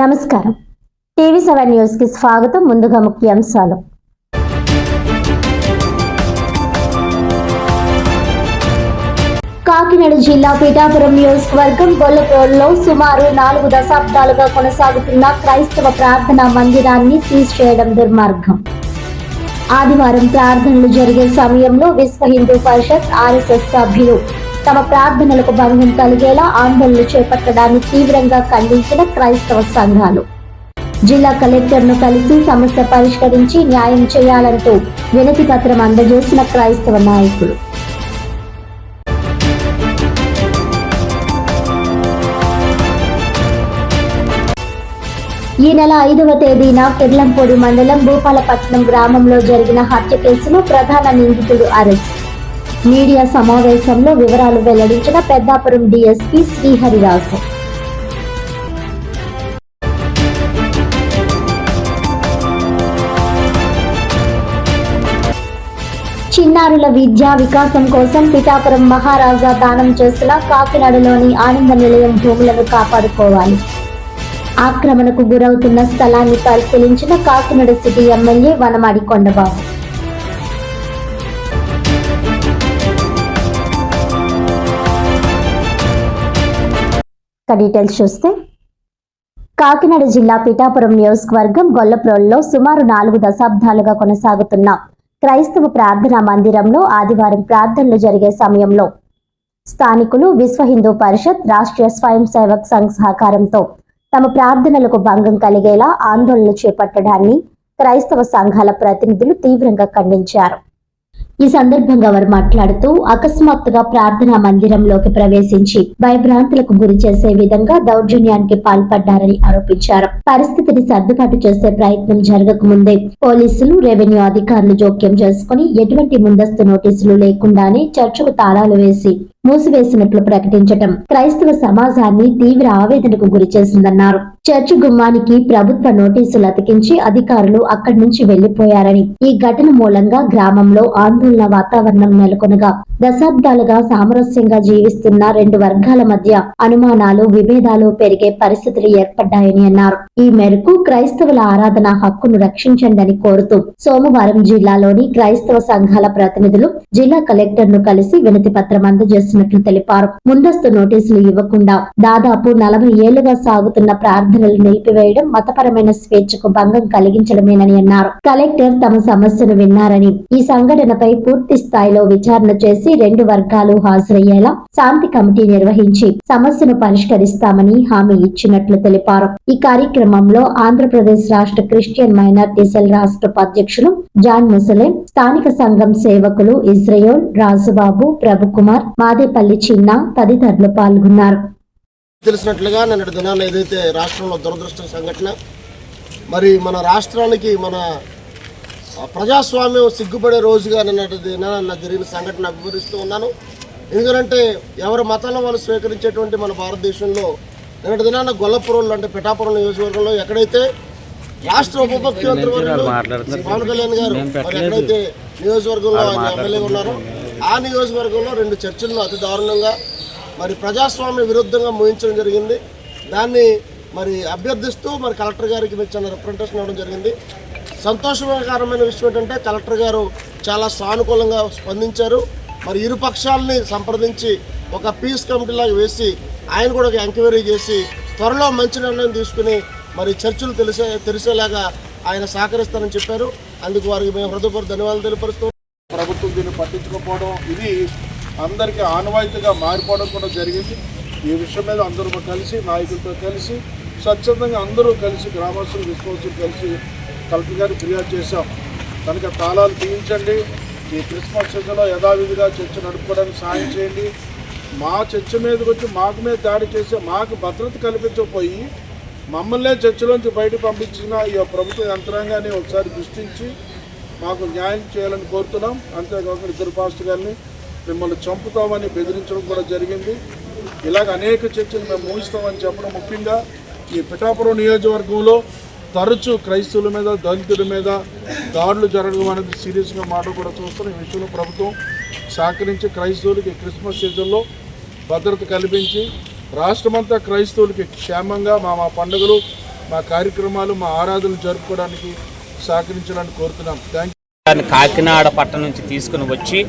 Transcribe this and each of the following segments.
నమస్కారం. TV seven న్యూస్కి స్వాగతం. ముందుగా ముఖ్యాంశాలు. కాకినాడ జిల్లా పీఠాపురం నియోజకవర్గం గొల్లప్రోడ్లో సుమారు నాలుగు దశాబ్దాలుగా కొనసాగుతున్న క్రైస్తవ ప్రార్థనా మందిరాన్ని సీజ్ చేయడం దుర్మార్గం. ఆదివారం ప్రార్థనలు జరిగే సమయంలో విశ్వ హిందూ పరిషత్ ఆర్ఎస్ఎస్ సభ్యులు తమ ప్రార్థనలకు భంగం కలిగేలా ఆందోళనలు చేపట్టడాన్ని తీవ్రంగా ఖండించిన క్రైస్తవ సంఘాలు. జిల్లా కలెక్టర్ను కలిసి సమస్య పరిష్కరించి న్యాయం చేయాలంటూ వినతి పత్రం అందజేసిన క్రైస్తవ నాయకులు. ఈ నెల ఐదవ తేదీన కిర్లంపూడి మండలం భూపాలపట్నం గ్రామంలో జరిగిన హత్య కేసులో ప్రధాన నిందితుడు అరెస్ట్. మీడియా సమావేశంలో వివరాలు వెల్లడించిన పెద్దాపురం డీఎస్పీ శ్రీహరిరాజు చిన్నారుల విద్యా వికాసం కోసం పిఠాపురం మహారాజా దానం చేసిన కాకినాడలోని ఆనంద నిలయం భూములను కాపాడుకోవాలి. ఆక్రమణకు గురవుతున్న స్థలాన్ని పరిశీలించిన కాకినాడ సిటీ ఎమ్మెల్యే వనమాడి కొండబాబు. ఇక డీటెయిల్స్ చూస్తే కాకినాడ జిల్లా పిఠాపురం నియోజకవర్గం గొల్లప్రోల్లో సుమారు నాలుగు దశాబ్దాలుగా కొనసాగుతున్న క్రైస్తవ ప్రార్థనా మందిరంలో ఆదివారం ప్రార్థనలు జరిగే సమయంలో స్థానికులు విశ్వ హిందూ పరిషత్ రాష్ట్రీయ స్వయం సేవక్ సంఘ్ సహకారంతో తమ ప్రార్థనలకు భంగం కలిగేలా ఆందోళనలు చేపట్టడాన్ని క్రైస్తవ సంఘాల ప్రతినిధులు తీవ్రంగా ఖండించారు. ఈ సందర్భంగా వారు మాట్లాడుతూ అకస్మాత్తుగా ప్రార్థనా మందిరంలోకి ప్రవేశించి భయభ్రాంతులకు గురి చేసే విధంగా దౌర్జన్యానికి పాల్పడ్డారని ఆరోపించారు. పరిస్థితిని సర్దుబాటు చేసే ప్రయత్నం జరగకముందే పోలీసులు రెవెన్యూ అధికారులు జోక్యం చేసుకుని ఎటువంటి ముందస్తు నోటీసులు లేకుండానే చర్చకు తాళాలు వేసి మూసివేసినట్లు ప్రకటించటం. క్రైస్తవ సమాజాన్ని తీవ్ర ఆవేదనకు గురి చేసిందన్నారు. చర్చి గుమ్మానికి ప్రభుత్వ నోటీసులు అతికించి అధికారులు అక్కడి నుంచి వెళ్ళిపోయారని ఈ ఘటన మూలంగా గ్రామంలో ఆందోళన వాతావరణం నెలకొనగా దశాబ్దాలుగా సామరస్యంగా జీవిస్తున్న రెండు వర్గాల మధ్య అనుమానాలు విభేదాలు పెరిగే పరిస్థితులు ఏర్పడ్డాయని అన్నారు. ఈ మేరకు క్రైస్తవుల ఆరాధన హక్కును రక్షించండి కోరుతూ సోమవారం జిల్లాలోని క్రైస్తవ సంఘాల ప్రతినిధులు జిల్లా కలెక్టర్ను కలిసి వినతి పత్రం చేసినట్లు తెలిపారు. ముందస్తు నోటీసులు ఇవ్వకుండా దాదాపు నలభై ఏళ్ళుగా సాగుతున్న ప్రార్థనలు నిలిపివేయడం మతపరమైన స్వేచ్ఛకు భంగం కలిగించడమేనని అన్నారు. కలెక్టర్ తమ సమస్యను విన్నారని ఈ సంఘటనపై పూర్తి స్థాయిలో విచారణ చేసి రెండు వర్గాలు హాజరయ్యేలా శాంతి కమిటీ నిర్వహించి సమస్యను పరిష్కరిస్తామని హామీ ఇచ్చినట్లు తెలిపారు. ఈ కార్యక్రమంలో ఆంధ్రప్రదేశ్ రాష్ట్ర క్రిస్టియన్ మైనార్టీ సెల్ రాష్ట్ర ఉపాధ్యక్షులు జాన్ ముసలేం స్థానిక సంఘం సేవకులు ఇజ్రయోల్ రాజుబాబు ప్రభుకుమార్ మాదేపల్లి చిన్న తదితరులు పాల్గొన్నారు. తెలిసినట్లుగా నిన్నటి దినాల్లో ఏదైతే రాష్ట్రంలో దురదృష్ట సంఘటన మరి మన రాష్ట్రానికి మన ప్రజాస్వామ్యం సిగ్గుపడే రోజుగా నిన్నటి దినాన జరిగిన సంఘటన వివరిస్తూ ఉన్నాను. ఎందుకంటే ఎవరి మతాలను వాళ్ళు స్వీకరించేటువంటి మన భారతదేశంలో నిన్నటి దినాన గొల్లపురం అంటే పిఠాపురం నియోజకవర్గంలో ఎక్కడైతే రాష్ట్ర ఉప ముఖ్యమంత్రి పవన్ కళ్యాణ్ గారు మరి ఎక్కడైతే నియోజకవర్గంలో ఆయన ఎమ్మెల్యే ఉన్నారో ఆ నియోజకవర్గంలో రెండు చర్చలను అతి దారుణంగా మరి ప్రజాస్వామ్య విరుద్ధంగా ముహించడం జరిగింది. దాన్ని మరి అభ్యర్థిస్తూ మరి కలెక్టర్ గారికి మీరు చిన్న రిప్రజెంటేషన్ ఇవ్వడం జరిగింది. సంతోషకరమైన విషయం ఏంటంటే కలెక్టర్ గారు చాలా సానుకూలంగా స్పందించారు. మరి ఇరు పక్షాలని సంప్రదించి ఒక పీస్ కమిటీలాగా వేసి ఆయన కూడా ఒక ఎంక్వైరీ చేసి త్వరలో మంచి నిర్ణయం తీసుకుని మరి చర్చలు తెలిసే తెలిసేలాగా ఆయన సహకరిస్తారని చెప్పారు. అందుకు వారికి మేము హృదయపూర్వక ధన్యవాదాలు తెలియపరుస్తూ పట్టించుకోకపోవడం ఇది అందరికీ ఆనవాయితీగా మారిపోవడం కూడా జరిగింది. ఈ విషయం మీద అందరూ కలిసి నాయకులతో కలిసి స్వచ్ఛందంగా అందరూ కలిసి గ్రామస్తులు విశ్వాసులు కలిసి కలెక్టర్ గారికి ఫిర్యాదు చేశాం. కనుక తాళాలు తీయించండి. ఈ క్రిస్మస్ సీజన్లో యథావిధిగా చర్చ నడుపుకోవడానికి సాయం చేయండి. మా చర్చ మీదకి వచ్చి మాకు మీద దాడి చేసి మాకు భద్రత కల్పించకపోయి మమ్మల్నే చర్చలోంచి బయటకు పంపించిన ఈ ప్రభుత్వ యంత్రాంగాన్ని ఒకసారి దృష్టించి మాకు న్యాయం చేయాలని కోరుతున్నాం. అంతేకాకుండా ఇద్దరు పాస్టర్ గారిని మిమ్మల్ని చంపుతామని బెదిరించడం కూడా జరిగింది. ఇలాగ అనేక చర్చలు మేము ముగిస్తామని చెప్పడం ముఖ్యంగా ఈ పిఠాపురం నియోజకవర్గంలో తరచూ క్రైస్తవుల మీద దళితుల మీద దాడులు జరగడం అనేది సీరియస్గా మాట కూడా చూస్తున్నాం ఈ విషయంలో ప్రభుత్వం సహకరించి క్రైస్తవులకి క్రిస్మస్ సీజన్లో భద్రత కల్పించి రాష్ట్రమంతా క్రైస్తవులకి క్షేమంగా మా మా పండుగలు మా కార్యక్రమాలు మా ఆరాధనలు జరుపుకోవడానికి సహకరించాలని కోరుతున్నాం. థ్యాంక్ కాకినాడ పట్టణం నుంచి తీసుకుని వచ్చి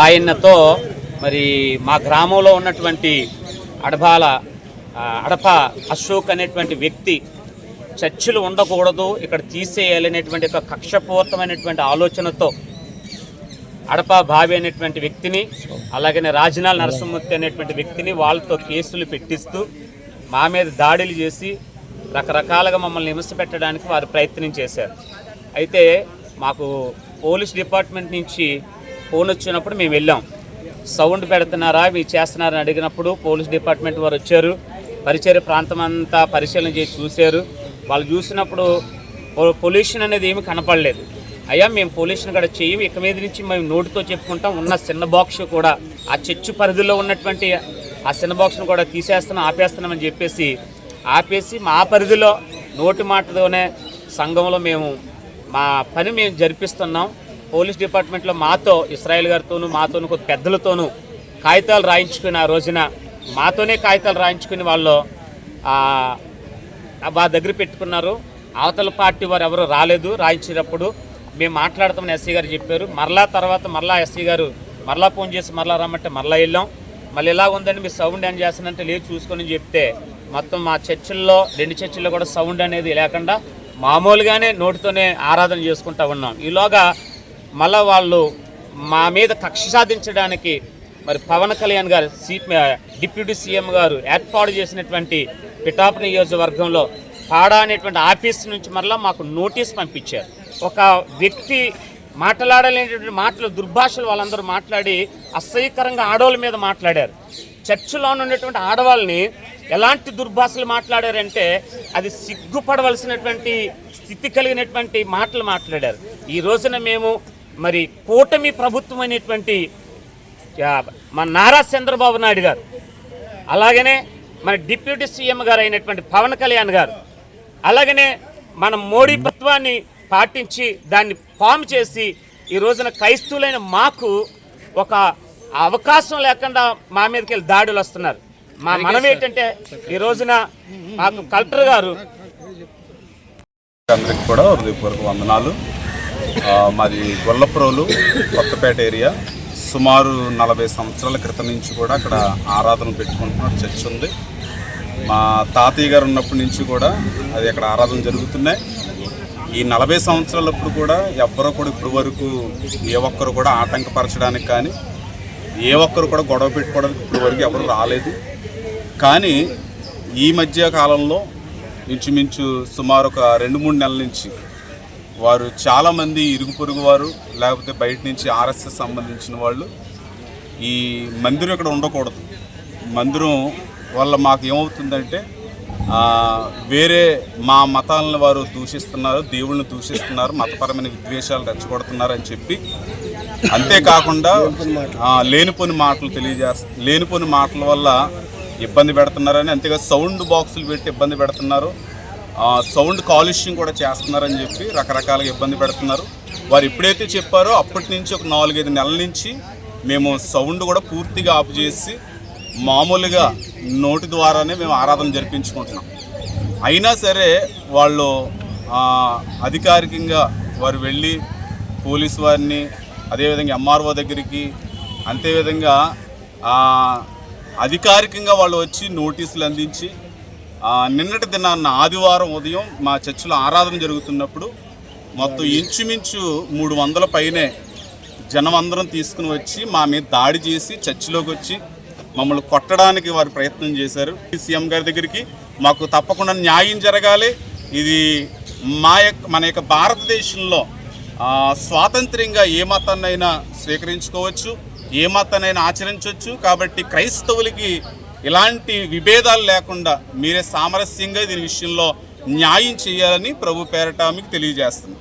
ఆయనతో మరి మా గ్రామంలో ఉన్నటువంటి అడబాల అడప అశోక్ అనేటువంటి వ్యక్తి చర్చిలు ఉండకూడదు ఇక్కడ తీసేయాలనేటువంటి ఒక కక్షపూర్తమైనటువంటి ఆలోచనతో అడప బావి అనేటువంటి వ్యక్తిని అలాగనే రాజనాల నరసింహమూర్తి అనేటువంటి వ్యక్తిని వాళ్ళతో కేసులు పెట్టిస్తూ మా మీద దాడులు చేసి రకరకాలుగా మమ్మల్ని హింస పెట్టడానికి వారు ప్రయత్నం చేశారు. అయితే మాకు పోలీస్ డిపార్ట్మెంట్ నుంచి ఫోన్ వచ్చినప్పుడు మేము వెళ్ళాం. సౌండ్ పెడుతున్నారా మీరు చేస్తున్నారని అడిగినప్పుడు పోలీస్ డిపార్ట్మెంట్ వారు వచ్చారు. పరిచయ ప్రాంతం అంతా పరిశీలన చేసి చూశారు. వాళ్ళు చూసినప్పుడు పొల్యూషన్ అనేది ఏమి కనపడలేదు. అయ్యా మేము పొల్యూషన్ కూడా చేయం ఇక మీద నుంచి మేము నోటితో చెప్పుకుంటాం ఉన్న చిన్న బాక్స్ కూడా ఆ చర్చ్ పరిధిలో ఉన్నటువంటి ఆ చిన్న బాక్స్ను కూడా తీసేస్తున్నాం ఆపేస్తున్నామని చెప్పేసి ఆపేసి మా పరిధిలో నోటి మాటతోనే సంఘంలో మేము మా పని మేము జరిపిస్తున్నాం. పోలీస్ డిపార్ట్మెంట్లో మాతో ఇస్రాయల్ గారితోనూ మాతోనూ కొద్ది పెద్దలతోనూ కాగితాలు రాయించుకుని ఆ రోజున మాతోనే కాగితాలు రాయించుకుని వాళ్ళు మా దగ్గర పెట్టుకున్నారు. అవతల పార్టీ వారు ఎవరు రాలేదు. రాయించేటప్పుడు మేము మాట్లాడతామని ఎస్సీ గారు చెప్పారు. మరలా తర్వాత మరలా ఎస్సీ గారు మరలా ఫోన్ చేసి మరలా రమ్మంటే మరలా వెళ్ళాం. మళ్ళీ ఎలా ఉందని మీరు సౌండ్ ఏం చేస్తానంటే లేదు చూసుకొని చెప్తే మొత్తం మా చర్చిల్లో రెండు చర్చిల్లో కూడా సౌండ్ అనేది లేకుండా మామూలుగానే నోటితోనే ఆరాధన చేసుకుంటా ఉన్నాం. ఈలోగా మళ్ళా వాళ్ళు మా మీద కక్ష సాధించడానికి మరి పవన్ కళ్యాణ్ గారు సీ డిప్యూటీ సీఎం గారు ఏర్పాటు చేసినటువంటి పిఠాపు నియోజకవర్గంలో పాడా అనేటువంటి ఆఫీస్ నుంచి మరలా మాకు నోటీస్ పంపించారు. ఒక వ్యక్తి మాట్లాడలేనటువంటి మాటలు దుర్భాషలు వాళ్ళందరూ మాట్లాడి అసహ్యకరంగా ఆడవాళ్ళ మీద మాట్లాడారు. చర్చిలో ఉన్నటువంటి ఆడవాళ్ళని ఎలాంటి దుర్భాషలు మాట్లాడారంటే అది సిగ్గుపడవలసినటువంటి స్థితి కలిగినటువంటి మాటలు మాట్లాడారు. ఈ రోజున మేము మరి కూటమి ప్రభుత్వం అనేటువంటి మన నారా చంద్రబాబు నాయుడు గారు అలాగనే మన డిప్యూటీ సీఎం గారు అయినటువంటి పవన్ కళ్యాణ్ గారు అలాగనే మన మోడీ ప్రభుత్వాన్ని పాటించి దాన్ని ఫామ్ చేసి ఈ రోజున క్రైస్తవులైన మాకు ఒక అవకాశం లేకుండా మా మీదకి వెళ్ళి దాడులు వస్తున్నారు. మా మనం ఏంటంటే ఈ రోజున మాకు కలెక్టర్ గారు అందరికి కూడా హృదయపూర్వక వందనాలు. మాది గొల్లప్రోలు కొత్తపేట ఏరియా. సుమారు నలభై సంవత్సరాల క్రితం నుంచి కూడా అక్కడ ఆరాధన పెట్టుకుంటున్నారు చర్చ్ ఉంది. మా తాతయ్య గారు ఉన్నప్పటి నుంచి కూడా అది అక్కడ ఆరాధన జరుగుతున్నాయి. ఈ నలభై సంవత్సరాలప్పుడు కూడా ఎవ్వరూ కూడా ఇప్పటి వరకు ఏ ఒక్కరు కూడా ఆటంకపరచడానికి కానీ ఏ ఒక్కరు కూడా గొడవ పెట్టుకోవడానికి ఇప్పటివరకు ఎవరు రాలేదు. కానీ ఈ మధ్య కాలంలో ఇంచుమించు సుమారు ఒక రెండు మూడు నెలల నుంచి వారు చాలామంది ఇరుగు పొరుగు వారు లేకపోతే బయట నుంచి ఆర్ఎస్ఎస్ సంబంధించిన వాళ్ళు ఈ మందిరం ఇక్కడ ఉండకూడదు. మందిరం వల్ల మాకు ఏమవుతుందంటే వేరే మా మతాలను వారు దూషిస్తున్నారు దేవుళ్ళని దూషిస్తున్నారు మతపరమైన విద్వేషాలు రెచ్చగొడుతున్నారు అని చెప్పి అంతేకాకుండా లేనిపోని మాటలు తెలియజేస్త లేనిపోని మాటల వల్ల ఇబ్బంది పెడుతున్నారని అంతేగా సౌండ్ బాక్సులు పెట్టి ఇబ్బంది పెడుతున్నారు. సౌండ్ కాలుష్యం కూడా చేస్తున్నారని చెప్పి రకరకాలుగా ఇబ్బంది పెడుతున్నారు. వారు ఎప్పుడైతే చెప్పారో అప్పటి నుంచి ఒక నాలుగైదు నెలల నుంచి మేము సౌండ్ కూడా పూర్తిగా ఆపు చేసి మామూలుగా నోటి ద్వారానే మేము ఆరాధన జరిపించుకుంటున్నాం. అయినా సరే వాళ్ళు అధికారికంగా వారు వెళ్ళి పోలీసు వారిని అదేవిధంగా ఎంఆర్ఓ దగ్గరికి అంతేవిధంగా అధికారికంగా వాళ్ళు వచ్చి నోటీసులు అందించి నిన్నటి దినాన్న ఆదివారం ఉదయం మా చర్చిలో ఆరాధన జరుగుతున్నప్పుడు మొత్తం ఇంచుమించు మూడు వందల పైనే జనం అందరం తీసుకుని వచ్చి మా మీద దాడి చేసి చర్చిలోకి వచ్చి మమ్మల్ని కొట్టడానికి వారు ప్రయత్నం చేశారు. సీఎం గారి దగ్గరికి మాకు తప్పకుండా న్యాయం జరగాలి. ఇది మా యొక్క మన యొక్క భారతదేశంలో స్వాతంత్ర్యంగా ఏ మతాన్నైనా స్వీకరించుకోవచ్చు ఏ మతాన్నైనా ఆచరించవచ్చు. కాబట్టి క్రైస్తవులకి ఇలాంటి విభేదాలు లేకుండా మీరే సామరస్యంగా దీని విషయంలో న్యాయం చేయాలని ప్రభు పేరట మీకు తెలియజేస్తుంది